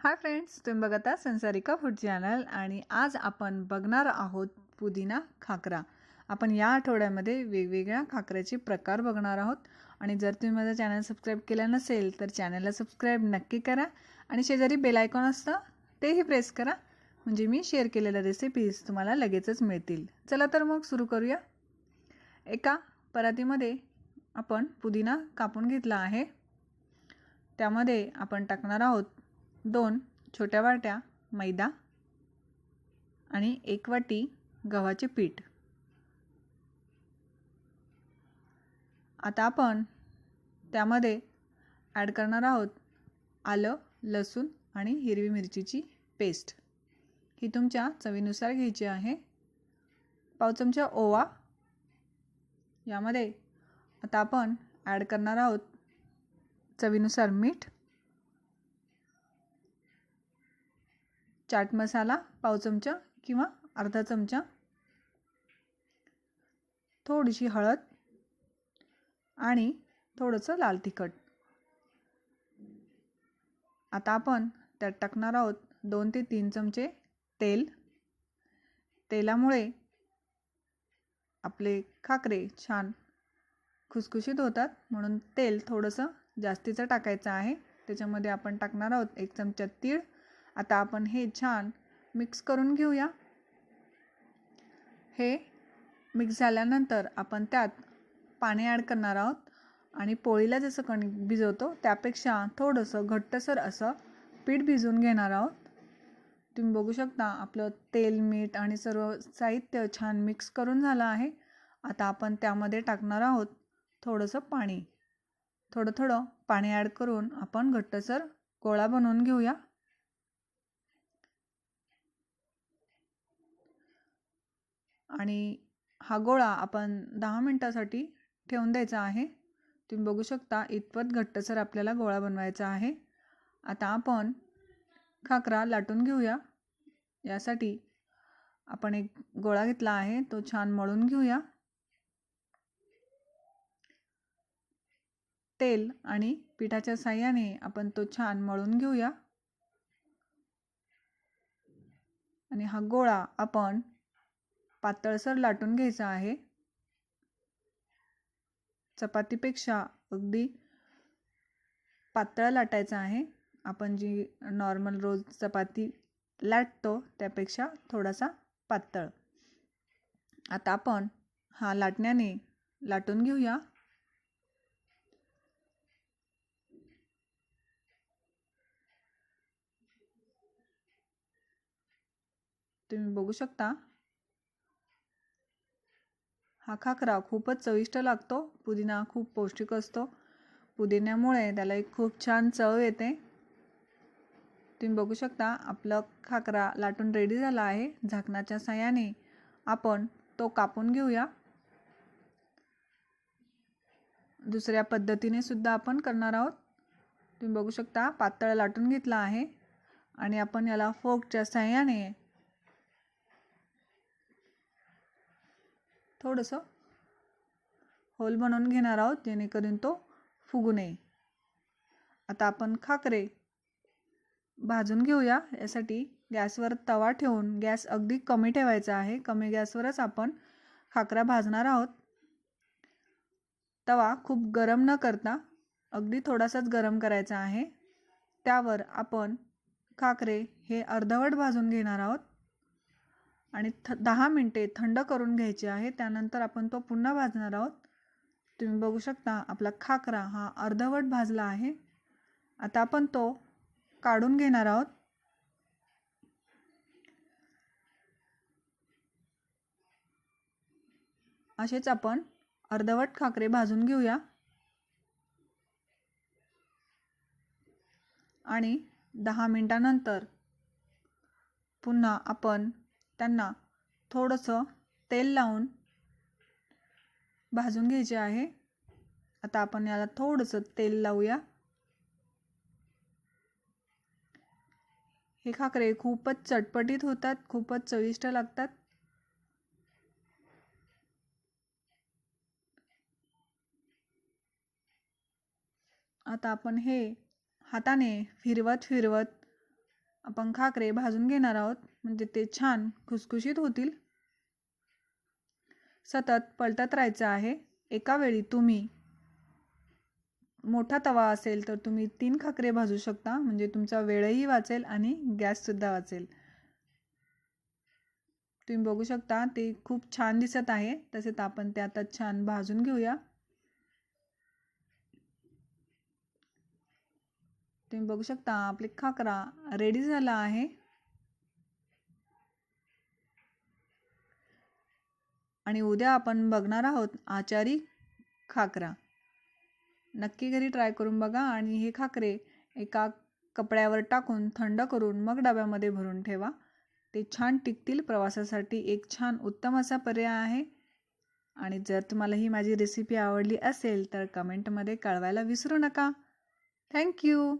Hi friends तुम्ही बघत आहात संसारिका फूड चॅनल आणि आज आपण बघणार आहोत पुदिना खाकरा. आपण या आठवड्यामध्ये वेगवेगळ्या खाकऱ्याचे प्रकार बघणार आहोत. आणि जर तुम्ही माझं चॅनल सबस्क्राईब केलं नसेल तर चॅनलला सबस्क्राईब नक्की करा आणि शेजारी बेल आयकॉन असतं तेही प्रेस करा. म्हणजे मी शेअर केलेल्या रेसिपीज तुम्हाला लगेचच मिळतील. चला तर मग सुरू करूया. एका परातीमध्ये आपण पुदिना कापून घेतला आहे. त्यामध्ये आपण टाकणार आहोत दोन छोट्या वाट्या मैदा आणि एक वाटी गव्हाचे पीठ. आता आपण त्यामध्ये ॲड करणार आहोत आलं लसूण आणि हिरवी मिरचीची पेस्ट ही तुमच्या चवीनुसार घ्यायची आहे. पाव चमचा ओवा. यामध्ये आता आपण ॲड करणार आहोत चवीनुसार मीठ. चाट मसाला पाव चमचा किंवा अर्धा चमचा. थोडीशी हळद आणि थोडंसं लाल तिखट. आता आपण त्यात टाकणार आहोत दोन ते तीन चमचे तेल. तेलामुळे आपले खाकरे छान खुसखुशीत होतात म्हणून तेल थोडंसं जास्तीचं टाकायचं आहे. त्याच्यामध्ये आपण टाकणार आहोत एक चमचा तीळ आता आपण हे छान मिक्स करून घेऊया. हे मिक्स झाल्यानंतर आपण त्यात पाणी ॲड करणार आहोत. आणि पोळीला जसं कणिक भिजवतो त्यापेक्षा थोडंसं घट्टसर असं पीठ भिजवून घेणार आहोत. तुम्ही बघू शकता आपलं तेल मीठ आणि सर्व साहित्य छान मिक्स करून झालं आहे. आता आपण त्यामध्ये टाकणार आहोत थोडंसं पाणी. थोडं थोडं पाणी ॲड करून आपण घट्टसर गोळा बनवून घेऊया. आणि हा गोळा आपण दहा मिनटासाठी ठेवून द्यायचा आहे. तुम्ही बघू शकता इतपत घट्टसर आपल्याला गोळा बनवायचा आहे. आता आपण खाकरा लाटून घेऊया. यासाठी आपण एक गोळा घेतला आहे तो छान मळून घेऊया. तेल आणि पिठाच्या साह्याने आपण तो छान मळून घेऊया. आणि हा गोळा आपण पातळसर लाटून घ्यायचा आहे. चपातीपेक्षा अगदी पातळ लाटायचा आहे. आपण जी नॉर्मल रोज चपाती लाटतो त्यापेक्षा थोडासा पातळ. आता आपण हा लाटण्याने लाटून घेऊया. तुम्ही बघू शकता. हा खाकरा खूपच चविष्ट लागतो. पुदिना खूप पौष्टिक असतो. पुदिन्यामुळे त्याला एक खूप छान चव येते. तुम्ही बघू शकता आपलं खाकरा लाटून रेडी झाला आहे. झाकणाच्या साह्याने आपण तो कापून घेऊया. दुसऱ्या पद्धतीने सुद्धा आपण करणार आहोत. तुम्ही बघू शकता पातळ लाटून घेतला आहे. आणि आपण याला फोकच्या साह्याने थोडंसं होल बनवून घेणार आहोत जेणेकरून तो फुगू नये. आता आपण खाकरे भाजून घेऊया. यासाठी गॅसवर तवा ठेवून गॅस अगदी कमी ठेवायचा आहे. कमी गॅसवरच आपण खाकरा भाजणार आहोत. तवा खूप गरम न करता अगदी थोडासाच गरम करायचा आहे. त्यावर आपण खाकरे हे अर्धवट भाजून घेणार आहोत. आणि थ दहा मिनटे थंड करून घ्यायचे आहे. त्यानंतर आपण तो पुन्हा भाजणार आहोत. तुम्ही बघू शकता आपला खाकरा हा अर्धवट भाजला आहे. आता आपण तो काढून घेणार आहोत. असेच आपण अर्धवट खाकरे भाजून घेऊया. आणि दहा मिनटानंतर पुन्हा आपण त्यांना थोडंसं तेल लावून भाजून घ्यायचे आहे. आता आपण याला थोडंसं तेल लावूया. हे खाकरे खूपच चटपटीत होतात खूपच चविष्ट लागतात. आता आपण हे हाताने फिरवत फिरवत आपण खाकरे भाजून घेणार आहोत. म्हणजे ते छान खुसखुशीत होतील. सतत पलटत राहायचं आहे. एका वेळी तुम्ही मोठा तवा असेल तर तुम्ही तीन खाकरे भाजू शकता. म्हणजे तुमचा वेळही वाचेल आणि गॅससुद्धा वाचेल. तुम्ही बघू शकता ते खूप छान दिसत आहे. तसेच आपण ते आता छान भाजून घेऊया. तुम्ही बघू शकता आपले खाकरा रेडी झाला आहे. आणि उद्या आपण बघणार आहोत आचारी खाकरा. नक्की घरी ट्राय करून बघा आणि हे खाकरे एका कपड्यावर टाकून थंड करून मग डब्यामध्ये भरून ठेवा. ते छान टिकतील प्रवासासाठी एक छान उत्तम असा पर्याय आहे. आणि जर तुम्हाला ही माझी रेसिपी आवडली असेल तर कमेंटमध्ये कळवायला विसरू नका. थँक्यू